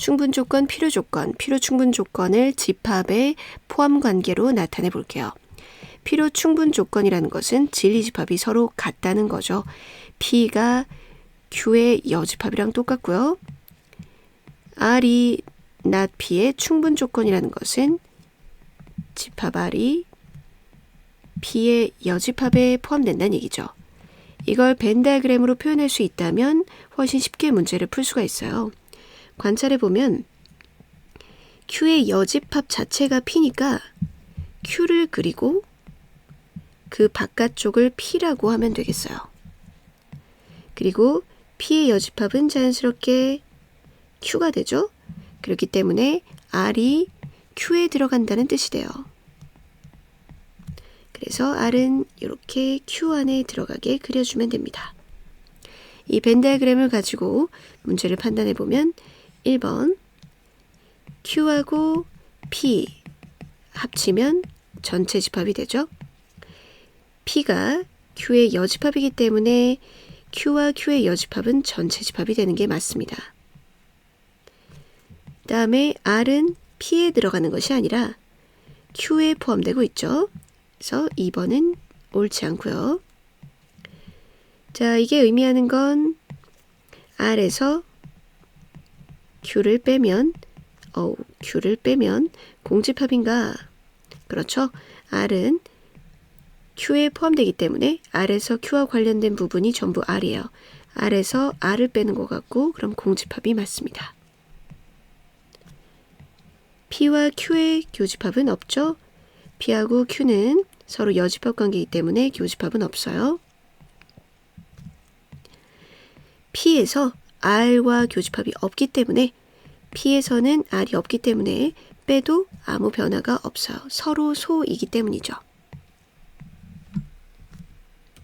충분 조건, 필요 조건, 필요 충분 조건을 집합의 포함 관계로 나타내 볼게요. 필요 충분 조건이라는 것은 진리 집합이 서로 같다는 거죠. P가 Q의 여집합이랑 똑같고요. R이 not P의 충분 조건이라는 것은 집합 R이 P의 여집합에 포함된다는 얘기죠. 이걸 벤 다이그램으로 표현할 수 있다면 훨씬 쉽게 문제를 풀 수가 있어요. 관찰해 보면 Q의 여집합 자체가 P니까 Q를 그리고 그 바깥쪽을 P라고 하면 되겠어요. 그리고 P의 여집합은 자연스럽게 Q가 되죠. 그렇기 때문에 R이 Q에 들어간다는 뜻이 돼요. 그래서 R은 이렇게 Q 안에 들어가게 그려주면 됩니다. 이 벤 다이그램을 가지고 문제를 판단해 보면 1번 Q하고 P 합치면 전체 집합이 되죠. P가 Q의 여집합이기 때문에 Q와 Q의 여집합은 전체 집합이 되는 게 맞습니다. 다음에 R은 P에 들어가는 것이 아니라 Q에 포함되고 있죠. 그래서 2번은 옳지 않고요. 자, 이게 의미하는 건 R에서 Q를 빼면 어 Q를 빼면 공집합인가? 그렇죠. R은 Q에 포함되기 때문에 R에서 Q와 관련된 부분이 전부 R이에요. R에서 R을 빼는 것 같고 그럼 공집합이 맞습니다. P와 Q의 교집합은 없죠. P하고 Q는 서로 여집합 관계이기 때문에 교집합은 없어요. P에서 R과 교집합이 없기 때문에 P에서는 R이 없기 때문에 빼도 아무 변화가 없어요. 서로 소이기 때문이죠.